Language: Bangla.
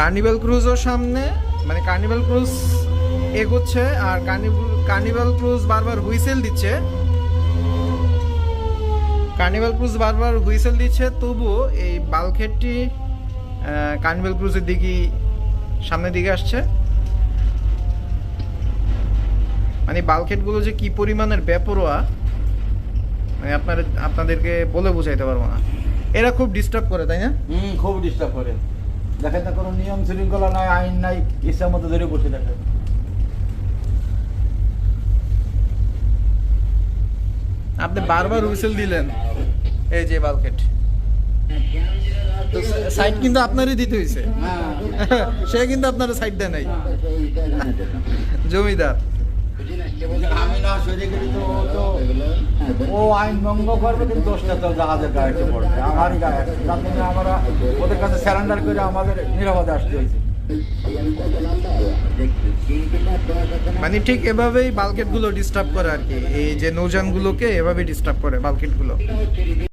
কার্নিভাল ক্রুজও সামনে মানে কার্নিভাল ক্রুজ এগোচ্ছে আর কার্নিভাল ক্রুজ বারবার হুইসেল দিচ্ছে। কার্নিভাল ক্রুজ বারবার হুইসেল দিচ্ছে তবুও এই বালখেটটি কার্নিভাল ক্রুজের দিকে সামনের দিকে আসছে। মানে বালখেটগুলো যে কি পরিমাণের বেপরোয়া মানে আপনার, আপনাদেরকে বলে বোঝাইতে পারব না। এরা খুব ডিস্টার্ব করে, তাই না? হুম, খুব ডিস্টার্ব করে। দেখেন না কোনো নিয়ম শৃঙ্খলা নাই, আইন নাই ইচ্ছা মতো ধরে বসে দেখেন। আপনি বারবার হুইসেল দিলেন। এই যে বালকেট। সাইড কিন্তু আপনারই দিতে হয়েছে হ্যাঁ সে কিন্তু আপনার সাইড দেয় নাই। জমিদার। ও আইন দোষটা ওদের কাছে স্যারেন্ডার করে আমাদের আসতে হয়েছে। মানে ঠিক এভাবেই বালকেটগুলো ডিস্টার্ব করে আর কি। এই যে নৌজান গুলোকে এভাবে ডিস্টার্ব করে বালকেটগুলো।